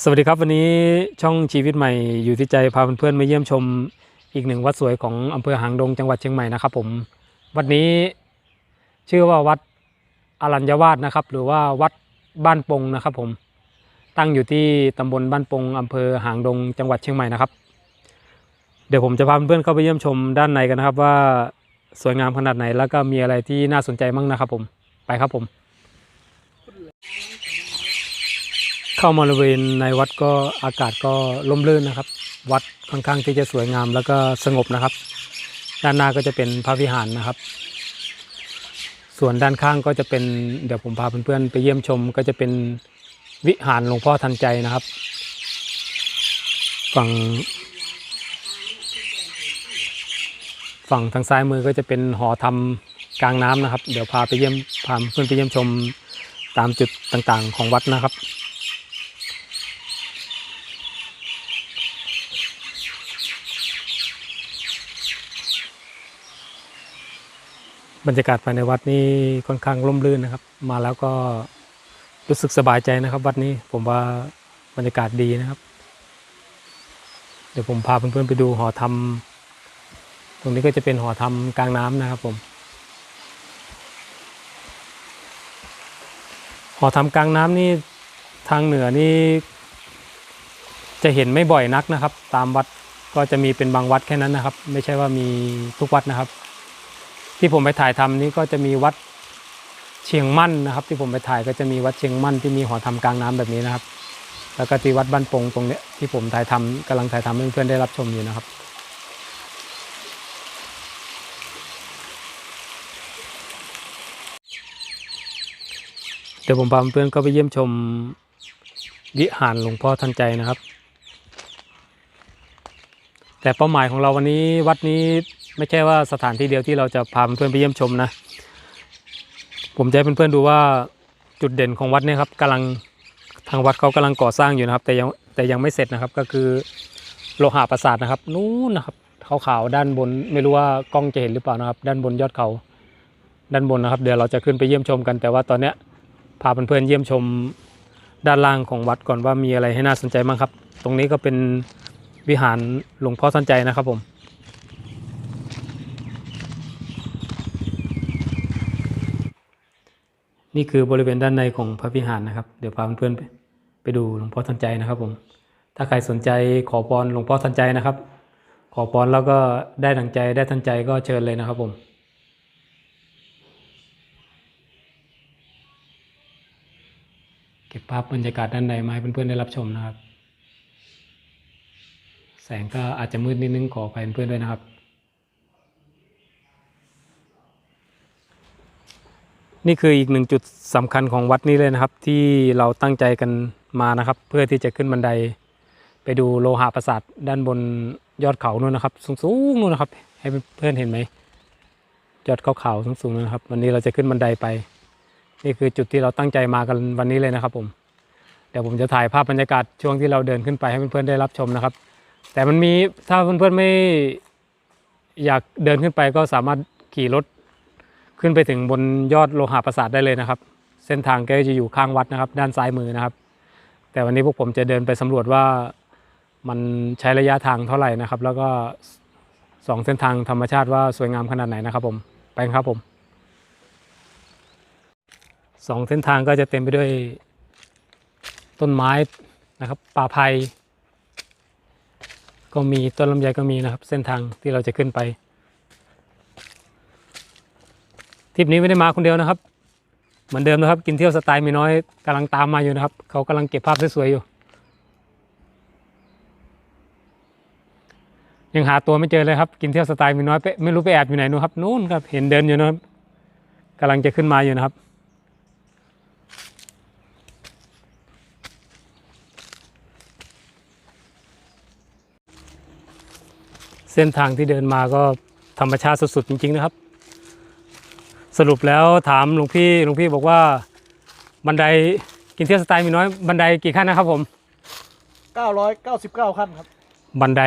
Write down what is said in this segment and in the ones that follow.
สวัสดีครับวันนี้ช่องชีวิตใหม่อยู่ที่ใจพาเพื่อนๆมาเยี่ยมชมอีกหนึ่งวัดสวยของอำเภอหางดงจังหวัดเชียงใหม่นะครับผมวัดนี้ชื่อว่าวัดอรัญญวาสนะครับ หรือว่าวัดบ้านปงนะครับผมตั้งอยู่ที่ตำบลบ้านปงอำเภอหางดงจังหวัดเชียงใหม่นะครับ เดี๋ยวผมจะพาเพื่อนๆเข้าไปเยี่ยมชมด้านในกันนะครับ ว่าสวยงามขนาดไหนแล้วก็มีอะไรที่น่าสนใจมั่งนะครับผมไปครับผม เข้ามาบริเวณในวัดก็อากาศก็ร่มรื่นนะครับ วัดค่อนข้างที่จะสวยงามแล้วก็สงบนะครับ ด้านหน้าก็จะเป็นพระวิหารนะครับ ส่วนด้านข้างก็จะเป็นเดี๋ยวผมพาเพื่อนๆไปเยี่ยมชม ก็จะเป็นวิหารหลวงพ่อทันใจนะครับ ฝั่ง ฝั่งทางซ้ายมือก็จะเป็นหอธรรมกลางน้ำนะครับ เดี๋ยวพาไปเยี่ยมพาเพื่อนไปเยี่ยมชมตามจุดต่างๆ ของวัดนะครับ บรรยากาศภายในวัดนี่ค่อนข้างร่มรื่นนะครับ มาแล้วก็รู้สึกสบายใจนะครับ วัดนี้ผมว่าบรรยากาศดีนะครับ เดี๋ยวผมพาเพื่อนๆไปดูหอธรรม ตรงนี้ก็จะเป็นหอธรรมกลางน้ำนะครับผมหอธรรมกลางน้ำนี่ทางเหนือนี่จะเห็นไม่บ่อยนักนะครับ ตามวัดก็จะมีเป็นบางวัดแค่นั้นนะครับ ไม่ใช่ว่ามีทุกวัดนะครับ ที่ผมไปถ่ายทำนี้ก็จะมีวัดเชียงมั่นนะครับ ที่ผมไปถ่ายก็จะมีวัดเชียงมั่นที่มีหอธรรมกลางน้ำแบบนี้นะครับ แล้วก็ที่วัดบ้านปงตรงเนี้ยที่ผมถ่ายทำกำลังถ่ายทำให้เพื่อนๆได้รับชมอยู่นะครับเดี๋ยวผมพาเพื่อนๆก็ไปเยี่ยมชมวิหารหลวงพ่อทันใจนะครับ แต่เป้าหมายของเราวันนี้วัดนี้ไม่ใช่ว่าสถานที่เดียวที่เราจะพาเพื่อนไปเยี่ยมชมนะ ผมจะให้เพื่อนๆดูว่าจุดเด่นของวัดเนี่ยครับกำลังทางวัดเขากำลังก่อสร้างอยู่นะครับ แต่ยังแต่ยังไม่เสร็จนะครับก็คือโลหะปราสาทนะครับ นู้นนะครับขาวๆด้านบนไม่รู้ว่ากล้องจะเห็นหรือเปล่านะครับ ด้านบนยอดเขาด้านบนนะครับ เดี๋ยวเราจะขึ้นไปเยี่ยมชมกัน แต่ว่าตอนเนี้ยพาเพื่อนๆเยี่ยมชมด้านล่างของวัดก่อนว่ามีอะไรให้น่าสนใจบ้างครับ ตรงนี้ก็เป็น วิหารหลวงพ่อทันใจนะครับผม นี่คือบริเวณด้านในของพระวิหารนะครับ เดี๋ยวพาเพื่อนๆไปไปดูหลวงพ่อทันใจนะครับผม ถ้าใครสนใจขอพรหลวงพ่อทันใจนะครับ ขอพรแล้วก็ได้ดังใจได้ทันใจก็เชิญเลยนะครับผมเก็บภาพบรรยากาศด้านในมาให้เพื่อนๆได้รับชมนะครับ งก็อาจจะมืดนิดนึงขออภัยเพื่อนด้วยนะครับ นี่คืออีกหนึ่งจุดสำคัญของวัดนี้เลยนะครับ ที่เราตั้งใจกันมานะครับ เพื่อที่จะขึ้นบันได ไปดูโลหะปราสาทด้านบนยอดเขานู่นนะครับสูงๆนู่นนะครับ ให้เพื่อนเห็นไหมยอดเขาเขาสูงๆนะครับ วันนี้เราจะขึ้นบันไดไป นี่คือจุดที่เราตั้งใจมากันวันนี้เลยนะครับผมเดี๋ยวผมจะถ่ายภาพบรรยากาศช่วงที่เราเดินขึ้นไปให้เพื่อนๆได้รับชมนะครับ แต่มันมีถ้าเพื่อนๆไม่อยากเดินขึ้นไปก็สามารถขี่รถขึ้นไปถึงบนยอดโลหะปราสาทได้เลยนะครับ เส้นทางก็จะอยู่ข้างวัดนะครับ ด้านซ้ายมือนะครับ แต่วันนี้พวกผมจะเดินไปสำรวจว่ามันใช้ระยะทางเท่าไหร่นะครับ แล้วก็สองเส้นทางธรรมชาติว่าสวยงามขนาดไหนนะครับ ผมไปครับผมสองเส้นทางก็จะเต็มไปด้วยต้นไม้นะครับป่าไผ่ ก็มีต้นลำไยก็มีนะครับ เส้นทางที่เราจะขึ้นไปทริปนี้ไม่ได้มาคนเดียวนะครับ เหมือนเดิมนะครับ กินเที่ยวสไตล์มีน้อยกำลังตามมาอยู่นะครับ เขากำลังเก็บภาพสวยๆอยู่ ยังหาตัวไม่เจอเลยครับ กินเที่ยวสไตล์มีน้อยไปไม่รู้ไปแอบอยู่ไหนนู้นครับ นู้นครับเห็นเดินอยู่นะครับกำลังจะขึ้นมาอยู่นะครับ เส้นทางที่เดินมาก็ธรรมชาติสุดๆจริง ๆ นะครับ สรุปแล้วถามหลวงพี่หลวงพี่บอกว่าบันไดกินเที่ยวสไตล์มีน้อยบันไดกี่ขั้นนะครับผม 999 ขั้นครับ บันได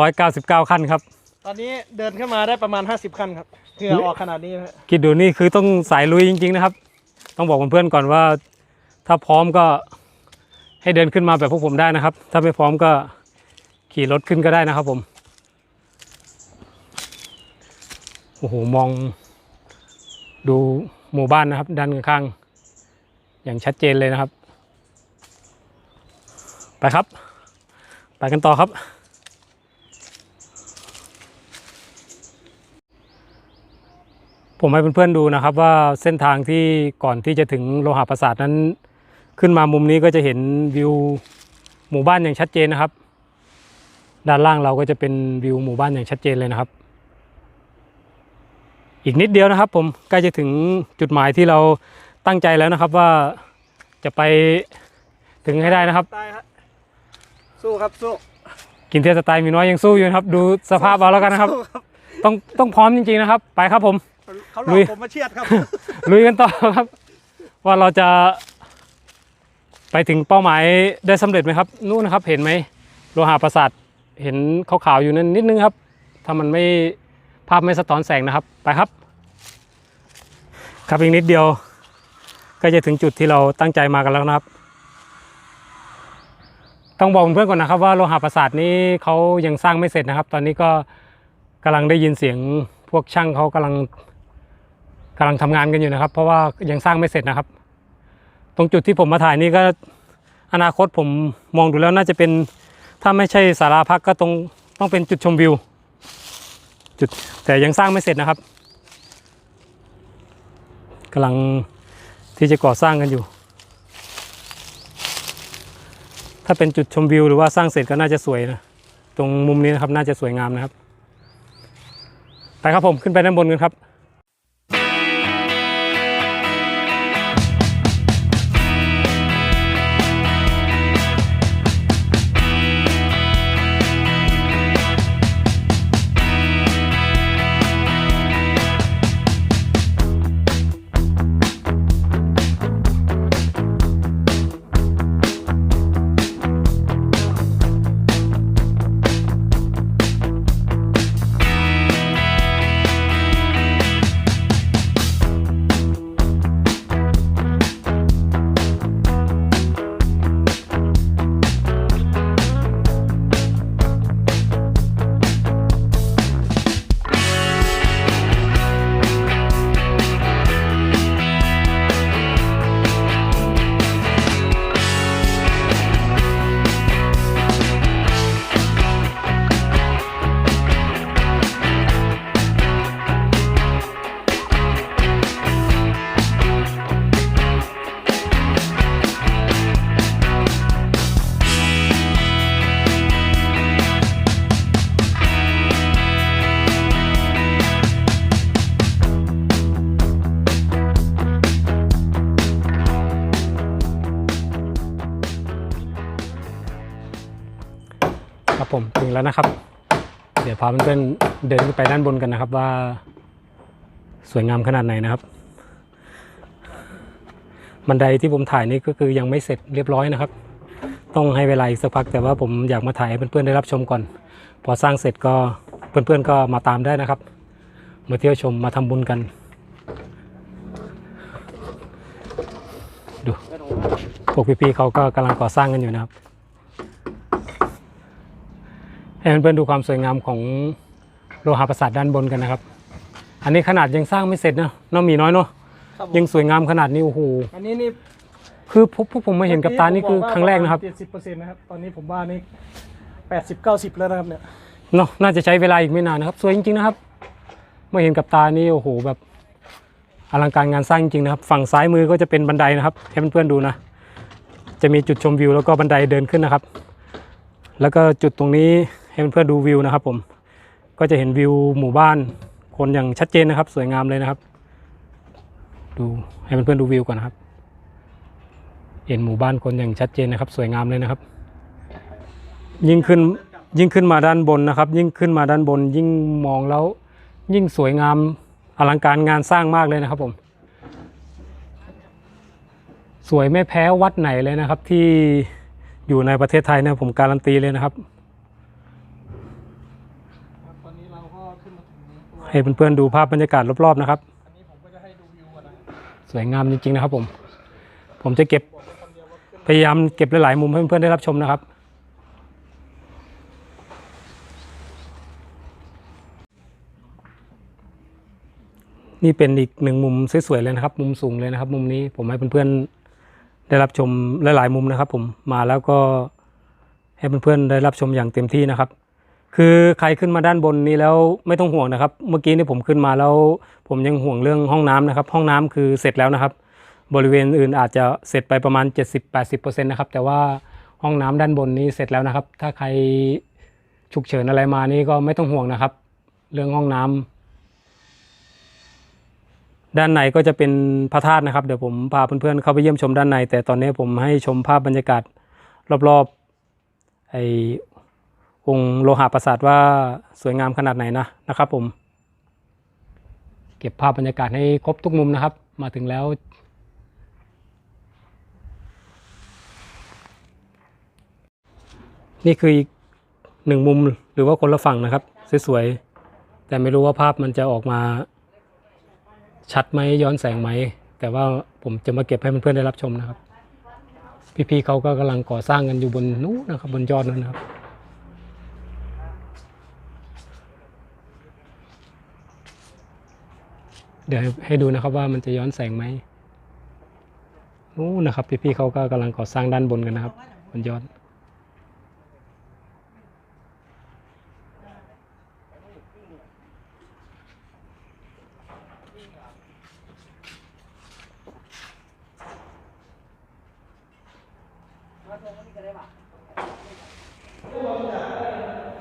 999 ขั้นครับ ตอนนี้เดินขึ้นมาได้ประมาณ 50 ขั้นครับเหงื่อออกขนาดนี้นะฮะคิดดูนี่คือต้องสายลุยจริง ๆ นะครับ ต้องบอกเพื่อนๆก่อนว่า ถ้าพร้อมก็ให้เดินขึ้นมาแบบพวกผมได้นะครับ ถ้าไม่พร้อมก็ขี่รถขึ้นก็ได้นะครับผม โอ้โหมองดูหมู่บ้านนะครับ ด้านข้างอย่างชัดเจนเลยนะครับ ไปครับ ไปกันต่อครับ ผมให้เพื่อนๆดูนะครับว่าเส้นทางที่ก่อนที่จะถึงโลหะปราสาทนั้น ขึ้นมามุมนี้ก็จะเห็นวิวหมู่บ้านอย่างชัดเจนนะครับ ด้านล่างเราก็จะเป็นวิวหมู่บ้านอย่างชัดเจนเลยนะครับ อีกนิดเดียวนะครับ ผมใกล้จะถึงจุดหมายที่เราตั้งใจแล้วนะครับว่าจะไปถึงให้ได้นะครับ ตายฮะสู้ครับสู้กินเทียสไตล์มีน้อยยังสู้อยู่นะครับ ดูสภาพเอาแล้วกันนะครับ สู้ครับต้องต้องพร้อมจริงๆนะครับ ไปครับผม เขาหลลุอกยผมมาเชียดครับ ลุยกันต่อครับ ว่าเราจะไปถึงเป้าหมายได้สำเร็จไหมครับ นู่นนะครับ เห็นไหมโลหะประสาทเห็นขาวๆอยู่นั่นนิดนึงครับ ถ้ามันไม่ภาพไม่สะท้อนแสงนะครับ ไปครับ ครับอีกนิดเดียว ก็จะถึงจุดที่เราตั้งใจมากันแล้วนะครับ ต้องบอกเพื่อนก่อนนะครับ ว่าโลหะประสาทนี้เขายังสร้างไม่เสร็จนะครับ ตอนนี้ก็กำลังได้ยินเสียงพวกช่างเขากำลังกำลังทำงานกันอยู่นะครับ เพราะว่ายังสร้างไม่เสร็จนะครับ ตรงจุดที่ผมมาถ่ายนี่ก็อนาคตผมมองดูแล้วน่าจะเป็นถ้าไม่ใช่สาราพักก็ตรงต้องเป็นจุดชมวิว จุด แต่ยังสร้างไม่เสร็จนะครับกำลังที่จะก่อสร้างกันอยู่ ถ้าเป็นจุดชมวิวหรือว่าสร้างเสร็จก็น่าจะสวยนะ ตรงมุมนี้นะครับน่าจะสวยงามนะครับ ไปครับผมขึ้นไปด้านบนกันครับครับ แล้วนะครับ เดี๋ยวพาเพื่อนๆเดินไปด้านบนกันนะครับ ว่าสวยงามขนาดไหนนะครับ บันไดที่ผมถ่ายนี่ก็คือยังไม่เสร็จเรียบร้อยนะครับ ต้องให้เวลาอีกสักพักแต่ว่าผมอยากมาถ่ายให้เพื่อนๆได้รับชมก่อน พอสร้างเสร็จก็เพื่อนๆก็มาตามได้นะครับ มาเที่ยวชมมาทำบุญกัน ดูพวกพี่ๆเขาก็กำลังก่อสร้างกันอยู่นะครับ ให้เพื่อนๆดูความสวยงามของโลหะประสาทด้านบนกันนะครับ อันนี้ขนาดยังสร้างไม่เสร็จนะเน้องมีน้อยเนาะครับผมยังสวยงามขนาดนี้โอ้โหอันนี้นี่คือพวกพวกผมมาเห็นกับตานี่คือครั้งแรกนะครับเจ็ดสิบเปอร์เซ็นต์นะครับ ตอนนี้ผมว่านี่แปดสิบเก้าสิบแล้วนะครับเนี่ย เนาะน่าจะใช้เวลาอีกไม่นานนะครับ สวยจริงๆนะครับเมื่อเห็นกับตานี่โอ้โหแบบอลังการงานสร้างจริงๆนะครับ ฝั่งซ้ายมือก็จะเป็นบันไดนะครับให้เพื่อนๆดูนะ จะมีจุดชมวิวแล้วก็บันไดเดินขึ้นนะครับ แล้วก็จุดตรงนี้ ให้เพื่อนๆดูวิวนะครับผมก็จะเห็นวิวหมู่บ้านคนอย่างชัดเจนนะครับ สวยงามเลยนะครับ ดูให้เพื่อนๆดูวิวก่อนนะครับ เห็นหมู่บ้านคนอย่างชัดเจนนะครับ สวยงามเลยนะครับ ยิ่งขึ้นยิ่งขึ้นมาด้านบนนะครับ ยิ่งขึ้นมาด้านบน ยิ่งมองแล้ว ยิ่งสวยงามอลังการงานสร้างมากเลยนะครับผม สวยไม่แพ้วัดไหนเลยนะครับ ที่อยู่ในประเทศไทยนะผมการันตีเลยนะครับ ตอนนี้เราก็ขึ้นมาถึงตัว ให้เพื่อนๆดูภาพบรรยากาศรอบๆนะครับสวยงามจริงๆนะครับ ผม ผมจะเก็บพยายามเก็บหลายๆมุมให้เพื่อนๆได้รับชมนะครับ นี่เป็นอีกหนึ่งมุมสวยๆเลยนะครับ มุมสูงเลยนะครับ มุมนี้ผมให้เพื่อนๆได้รับชมหลายๆมุมนะครับ ผมมาแล้วก็ให้เพื่อนๆได้รับชมอย่างเต็มที่นะครับ คือใครขึ้นมาด้านบนนี้แล้วไม่ต้องห่วงนะครับ เมื่อกี้นี่ผมขึ้นมาแล้ว ผมยังห่วงเรื่องห้องน้ำนะครับ ห้องน้ำคือเสร็จแล้วนะครับ บริเวณอื่นอาจจะเสร็จไปประมาณ 70-80%นะครับแต่ว่าห้องน้ำด้านบนนี้เสร็จแล้วนะครับ ถ้าใครฉุกเฉินอะไรมานี่ก็ไม่ต้องห่วงนะครับ เรื่องห้องน้ำด้านในก็จะเป็นพระธาตุนะครับ เดี๋ยวผมพาเพื่อนๆเข้าไปเยี่ยมชมด้านใน แต่ตอนนี้ผมให้ชมภาพบรรยากาศรอบๆไอ องค์โลหะปราสาทว่าสวยงามขนาดไหนนะนะครับผม เก็บภาพบรรยากาศให้ครบทุกมุมนะครับ มาถึงแล้ว นี่คืออีกหนึ่งมุมหรือว่าคนละฝั่งนะครับ สวยๆ แต่ไม่รู้ว่าภาพมันจะออกมาชัดไหมย้อนแสงไหม แต่ว่าผมจะมาเก็บให้เพื่อนๆได้รับชมนะครับ พี่ๆเขาก็กำลังก่อสร้างกันอยู่บนนู้นนะครับ บนยอดนั้นนะครับ ดี๋ยวให้ให้ดูนะครับว่ามันจะย้อนแสงไหมนู้นนะครับ พี่ๆเขาก็กำลังก่อสร้างด้านบนกันนะครับบนยอด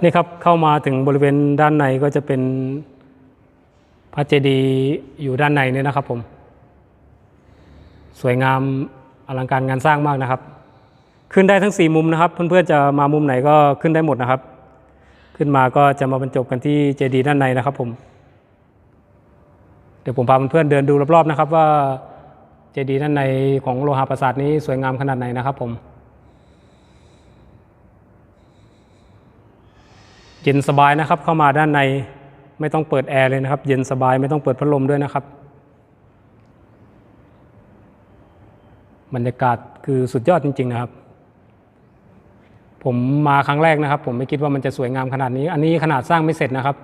นี่ครับเข้ามาถึงบริเวณด้านในก็จะเป็น พระเจดีย์อยู่ด้านในเนี่ยนะครับผม สวยงามอลังการงานสร้างมากนะครับ ขึ้นได้ทั้ง 4 มุมนะครับ เพื่อนๆจะมามุมไหนก็ขึ้นได้หมดนะครับ ขึ้นมาก็จะมาบรรจบกันที่เจดีย์ด้านในนะครับผม เดี๋ยวผมพาเพื่อนๆเดินดูรอบๆนะครับ ว่าเจดีย์ด้านในของโลหะปราสาทนี้สวยงามขนาดไหนนะครับผมเย็นสบายนะครับเข้ามาด้านใน ไม่ต้องเปิดแอร์เลยนะครับ เย็นสบายไม่ต้องเปิดพัดลมด้วยนะครับ บรรยากาศคือสุดยอดจริง ๆ นะครับ ผมมาครั้งแรกนะครับ ผมไม่คิดว่ามันจะสวยงามขนาดนี้ อันนี้ขนาดสร้างไม่เสร็จนะครับ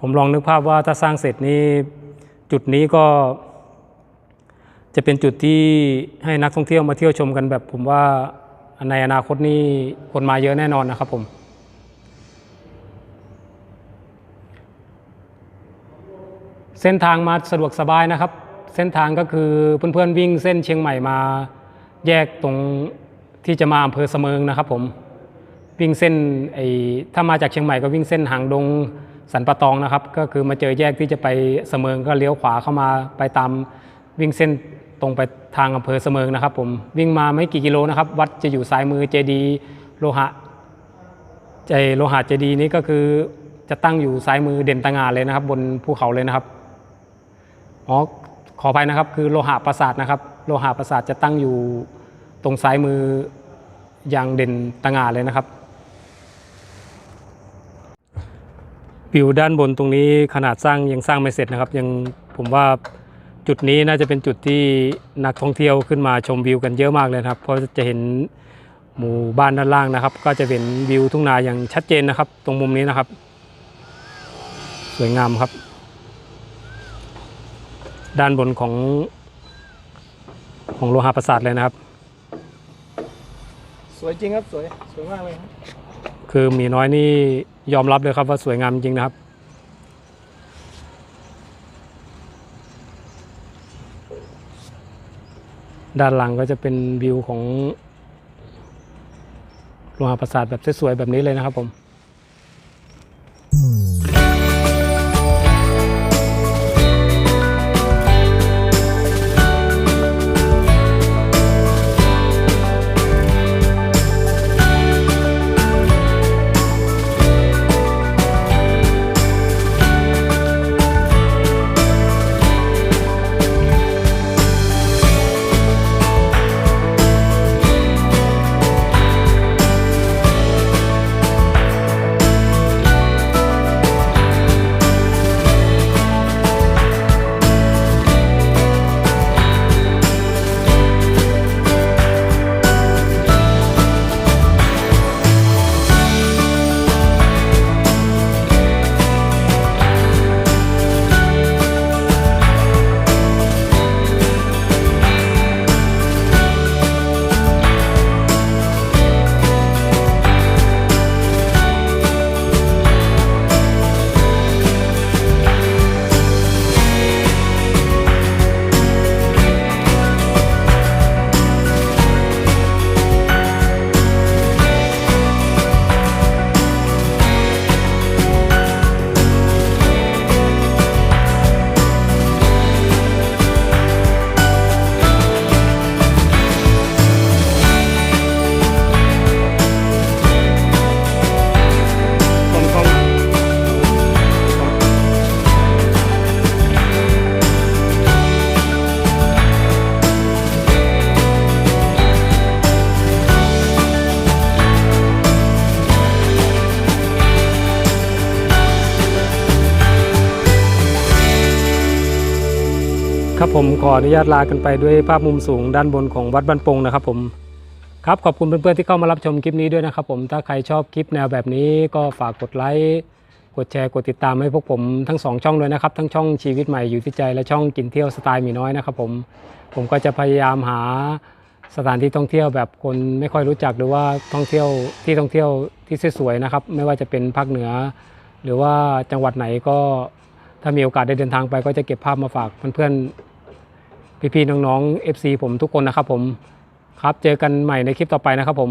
ผมลองนึกภาพว่าถ้าสร้างเสร็จนี้จุดนี้ก็ จะเป็นจุดที่ให้นักท่องเที่ยวมาเที่ยวชมกันแบบ ผมว่าในอนาคตนี้คนมาเยอะแน่นอนนะครับผม เส้นทางมาสะดวกสบายนะครับ เส้นทางก็คือเพื่อนๆวิ่งเส้นเชียงใหม่มา แยกตรงที่จะมาอำเภอเสมิงนะครับผมวิ่งเส้นไอ้ถ้ามาจากเชียงใหม่ก็วิ่งเส้นหางดงสันปะตองนะครับ ก็คือมาเจอแยกที่จะไปเสมิงก็เลี้ยวขวาเข้ามาไปตามวิ่งเส้นตรงไปทางอำเภอเสมิงนะครับ ผมวิ่งมาไม่กี่กิโลนะครับ วัดจะอยู่ซ้ายมือเจดีโลหะใจโลหะเจดีนี้ก็คือจะตั้งอยู่ซ้ายมือเด่นตะงานเลยนะครับ บนภูเขาเลยนะครับ อ๋อขออภัยนะครับคือโลหะปราสาทนะครับ โลหะปราสาทจะตั้งอยู่ตรงซ้ายมืออย่างเด่นตะงานเลยนะครับวิวด้านบนตรงนี้ขนาดสร้างยังสร้างไม่เสร็จนะครับ ยังผมว่าจุดนี้น่าจะเป็นจุดที่นักท่องเที่ยวขึ้นมาชมวิวกันเยอะมากเลยครับ เพราะจะเห็นหมู่บ้านด้านล่างนะครับ ก็จะเห็นวิวทุ่งนาอย่างชัดเจนนะครับ ตรงมุมนี้นะครับ สวยงามครับ ด้านบนของของโลหะปราสาทเลยนะครับ สวยจริงครับสวยสวยมากเลยครับคือหมีน้อยนี่ยอมรับเลยครับว่าสวยงามจริงนะครับ ด้านหลังก็จะเป็นวิวของโลหะปราสาทแบบสวยๆแบบนี้เลยนะครับผม ผมขออนุญาตลากันไปด้วยภาพมุมสูงด้านบนของวัดบ้านปงนะครับผมครับขอบคุณเพื่อนๆที่เข้ามารับชมคลิปนี้ด้วยนะครับผมถ้าใครชอบคลิปแนวแบบนี้ก็ฝากกดไลค์กดแชร์กดติดตามให้พวกผมทั้งสองช่องเลยนะครับ ทั้งช่องชีวิตใหม่อยู่ที่ใจและช่องกินเที่ยวสไตล์มีน้อยนะครับผมผมก็จะพยายามหาสถานที่ท่องเที่ยวแบบคนไม่ค่อยรู้จักหรือว่าท่องเที่ยวที่ท่องเที่ยวที่สวยๆนะครับ ไม่ว่าจะเป็นภาคเหนือ หรือว่าจังหวัดไหนก็ถ้ามีโอกาสได้เดินทางไปก็จะเก็บภาพมาฝากเพื่อนๆ พี่ๆน้องๆ FC ผมทุกคนนะครับผมครับเจอกันใหม่ในคลิปต่อไปนะครับผม